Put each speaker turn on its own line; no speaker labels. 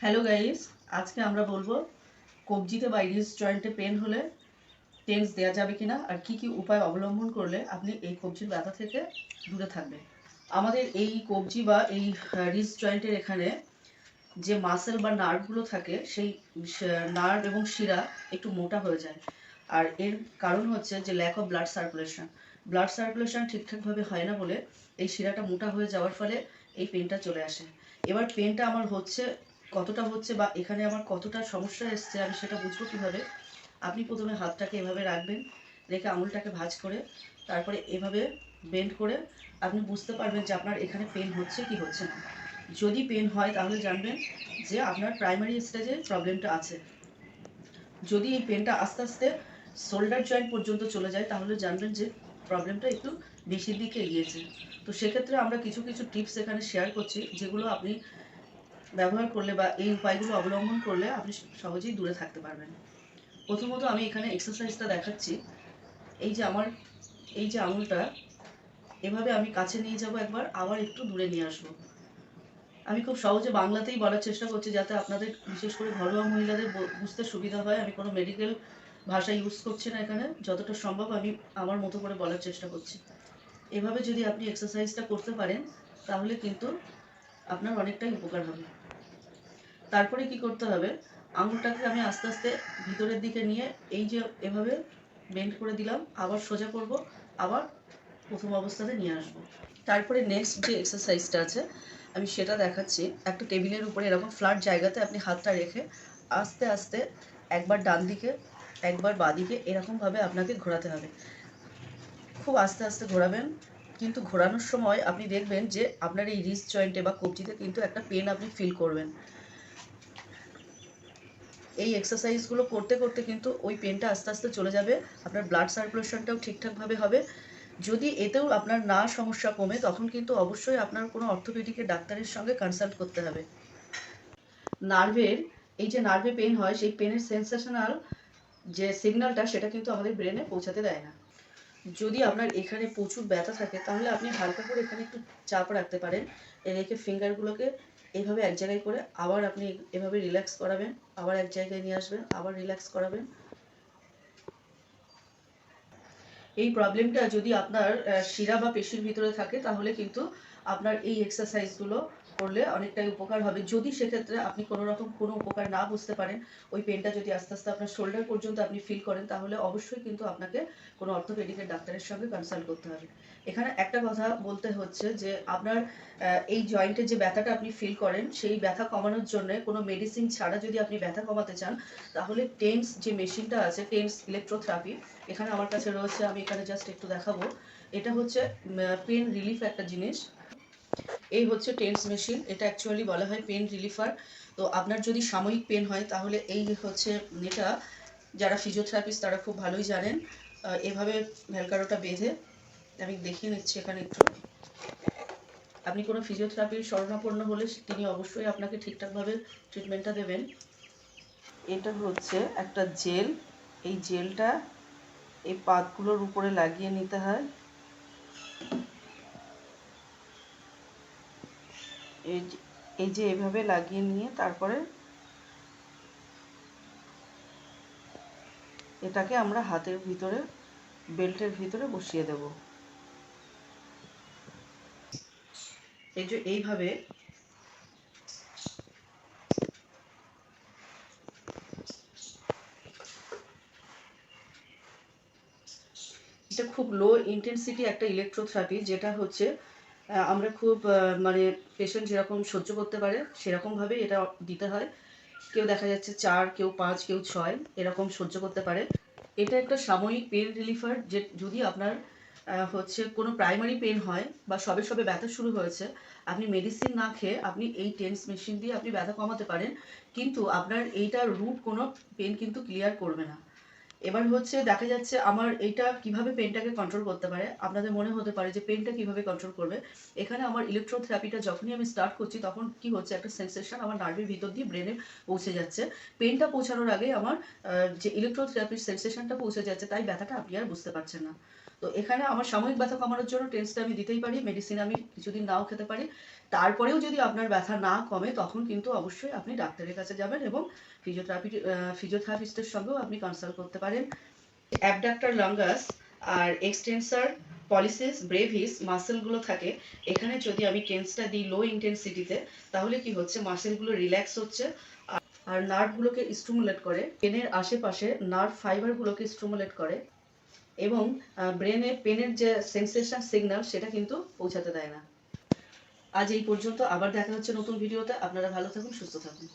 Hello guys আজকে আমরা বলব কবজিতে বা ইরিস জয়েন্টে পেন হলে টেন্স দেওয়া যাবে কিনা আর কি কি উপায় অবলম্বন করলে আপনি এই কবজির ব্যথা থেকে দূরে থাকবেন। আমাদের এই কবজি বা এই রিস জয়েন্টের এখানে যে মাসেল বা নার্ভগুলো থাকে, সেই নার্ভ এবং শিরা একটু মোটা হয়ে যায়। আর এর কারণ হচ্ছে যে lack of blood circulation blood circulation ঠিকঠাকভাবে হয় না বলে এই শিরাটা মোটা হয়ে যাওয়ার ফলে এই পেনটা চলে আসে। এবার পেনটা আমার হচ্ছে কতটা হচ্ছে বা এখানে আমার কতটা সমস্যা এসছে আমি সেটা বুঝব কীভাবে? আপনি প্রথমে হাতটাকে এভাবে রাখবেন, রেখে আঙুলটাকে ভাঁজ করে তারপরে এভাবে বেন্ড করে আপনি বুঝতে পারবেন যে আপনার এখানে পেন হচ্ছে কি হচ্ছে না। যদি পেন হয় তাহলে জানবেন যে আপনার প্রাইমারি স্টেজে প্রবলেমটা আছে। যদি এই পেনটা আস্তে আস্তে শোল্ডার জয়েন্ট পর্যন্ত চলে যায় তাহলে জানবেন যে প্রবলেমটা একটু বেশির দিকে এগিয়েছে। তো সেক্ষেত্রে আমরা কিছু কিছু টিপস এখানে শেয়ার করছি যেগুলো আপনি ব্যবহার করলে বা এই উপায়গুলো অবলম্বন করলে আপনি সহজেই দূরে থাকতে পারবেন। প্রথমত আমি এখানে এক্সারসাইজটা দেখাচ্ছি। এই যে আমার, এই যে আঙুলটা, এভাবে আমি কাছে নিয়ে যাব একবার, আবার একটু দূরে নিয়ে আসব। আমি খুব সহজে বাংলাতেই বলার চেষ্টা করছি যাতে আপনাদের বিশেষ করে ঘরোয়া মহিলাদের বুঝতে সুবিধা হয়। আমি কোনো মেডিকেল ভাষা ইউজ করছি না এখানে। যতটা সম্ভব আমি আমার মতো করে বলার চেষ্টা করছি। এভাবে যদি আপনি এক্সারসাইজটা করতে পারেন, তাহলে কিন্তু আপনার অনেকটাই উপকার হবে। তারপরে কি করতে হবে? আঙুলটাকে আমি আস্তে আস্তে ভিতরের দিকে নিয়ে এই যে এভাবে বেন্ড করে দিলাম, আবার সোজা করব, আবার প্রথম অবস্থাতে নিয়ে আসব। তারপরে নেক্সট যে এক্সারসাইজটা আছে, আমি সেটা দেখাচ্ছি। একটা টেবিলের উপরে এরকম ফ্ল্যাট জায়গাতে আপনি হাতটা রেখে আস্তে আস্তে একবার ডান দিকে, একবার বাদিকে এরকমভাবে আপনাকে ঘোরাতে হবে। খুব আস্তে আস্তে ঘোরাবেন, কিন্তু ঘোরানোর সময় আপনি দেখবেন যে আপনার এই রিস্ট জয়েন্টে বা কবজিতে কিন্তু একটা পেন আপনি ফিল করবেন। এই এক্সারসাইজগুলো করতে করতে কিন্তু ওই পেনটা আস্তে আস্তে চলে যাবে, আপনার ব্লাড সার্কুলেশনটাও ঠিকঠাকভাবে হবে। যদি এতেও আপনার না সমস্যা কমে, তখন কিন্তু অবশ্যই আপনার কোনো অর্থোপেডিকের ডাক্তারের সঙ্গে কনসাল্ট করতে হবে। নার্ভের, এই যে নার্ভে পেন হয়, সেই পেনের সেন্সেশনাল যে সিগন্যালটা সেটা কিন্তু আমাদের ব্রেনে পৌঁছাতে দেয় না। যদি আপনার এখানে প্রচুর ব্যথা থাকে, তাহলে আপনি হালকা করে এখানে একটু চাপ রাখতে পারেন। রেখে ফিঙ্গারগুলোকে এইভাবে এক জায়গায় করে আবার আপনি এভাবে রিল্যাক্স করাবেন, আবার এক জায়গায় নিয়ে আসবেন, আবার রিল্যাক্স করাবেন। এই প্রবলেমটা যদি আপনার শিরা বা পেশির ভিতরে থাকে, তাহলে কিন্তু আপনার এই এক্সারসাইজগুলো করলে অনেকটাই উপকার হবে। যদি সেক্ষেত্রে আপনি কোনো রকম কোনো উপকার না বুঝতে পারেন, ওই পেনটা যদি আস্তে আস্তে আপনার শোল্ডার পর্যন্ত আপনি ফিল করেন, তাহলে অবশ্যই কিন্তু আপনাকে কোনো অর্থোপেডিকের ডাক্তারের সঙ্গে কনসাল্ট করতে হবে। এখানে একটা কথা বলতে হচ্ছে যে, আপনার এই জয়েন্টে যে ব্যথাটা আপনি ফিল করেন, সেই ব্যথা কমানোর জন্য কোনো মেডিসিন ছাড়া যদি আপনি ব্যথা কমাতে চান, তাহলে টেন্স যে মেশিনটা আছে টেন্স ইলেকট্রোথেরাপি এখানে আমার কাছে রয়েছে, আমি এখানে জাস্ট একটু দেখাবো। এটা হচ্ছে পেন রিলিফ একটা জিনিস। এই হচ্ছে টেন্স মেশিন, এটা অ্যাকচুয়ালি বলা হয় পেন রিলিফার। তো আপনার যদি সাময়িক পেন হয়, তাহলে এই হচ্ছে এটা, যারা ফিজিওথেরাপিস্ট তারা খুব ভালোই জানেন। এভাবে ভেলকারোটা বেঁধে, আমি দেখিয়ে নিচ্ছি এখানে একটু। আপনি কোনো ফিজিওথেরাপির শরণাপন্ন হলে তিনি অবশ্যই আপনাকে ঠিকঠাকভাবে ট্রিটমেন্টটা দেবেন। এটা হচ্ছে একটা জেল। এই জেলটা এই পাতগুলোর উপরে লাগিয়ে নিতে হয়। এই যে- এভাবে লাগিয়ে নিয়ে তারপরে এটাকে আমরা হাতের ভিতরে, বেল্টের ভিতরে বসিয়ে দেব। এই যে এইভাবে এটা খুব লো ইন্টেন্সিটি একটা ইলেকট্রোথেরাপি যেটা হচ্ছে আমরা খুব মানে পেশেন্ট যেরকম সহ্য করতে পারে, সেরকমভাবেই এটা দিতে হয়। কেউ দেখা যাচ্ছে চার, কেউ পাঁচ, কেউ ছয়, এরকম সহ্য করতে পারে। এটা একটা সাময়িক পেন রিলিফার যে যদি আপনার হচ্ছে কোনো প্রাইমারি পেন হয় বা সবে সবে ব্যথা শুরু হয়েছে, আপনি মেডিসিন না খেয়ে আপনি এই টেন্স মেশিন দিয়ে আপনি ব্যথা কমাতে পারেন, কিন্তু আপনার এইটার রুট কোনো পেন কিন্তু ক্লিয়ার করবে না। এবার হচ্ছে দেখা যাচ্ছে আমার এটা কীভাবে পেনটাকে কন্ট্রোল করতে পারে? আপনাদের মনে হতে পারে যে পেনটা কীভাবে কন্ট্রোল করবে? এখানে আমার ইলেকট্রোথেরাপিটা যখনই আমি স্টার্ট করছি, তখন কি হচ্ছে? একটা সেন্সেশন আমার নার্ভের ভিতর দিয়ে ব্রেনে পৌঁছে যাচ্ছে। পেনটা পৌঁছানোর আগে আমার যে ইলেকট্রোথেরাপির সেন্সেশনটা পৌঁছে যাচ্ছে, তাই ব্যথাটা আপনি আর বুঝতে পারছেন না। তো এখানে আমার সাময়িক ব্যথা কমানোর জন্য টেন্সটা আমি দিতেই পারি মেডিসিন আমি কিছুদিন নাও খেতে পারি। তারপরেও যদি আপনার ব্যথা না কমে, তখন কিন্তু অবশ্যই আপনি ডাক্তারের কাছে যাবেন এবং ফিজিওথেরাপি ফিজিওথেরাপিস্টের সঙ্গেও আপনি কনসাল্ট করতে পারেন। অ্যাবডাক্টর লঙ্গাস আর এক্সটেন্সার পলিসিস ব্রেভিস মাসেলগুলো থাকে। এখানে যদি আমি টেন্সটা দিই লো ইন্টেন্সিটিতে তাহলে কি হচ্ছে? মাসেলগুলো রিল্যাক্স হচ্ছে। আর- নার্ভগুলোকে স্টিমুলেট করে। পেনের আশেপাশে নার্ভ ফাইবারগুলোকে স্টিমুলেট করে এবং ব্রেনে পেনের যে সেন্সেশন সিগন্যাল সেটা কিন্তু পৌঁছাতে দেয় না। আজ এই পর্যন্ত। আবার দেখা হচ্ছে নতুন ভিডিওতে আপনারা ভালো থাকুন, সুস্থ থাকুন।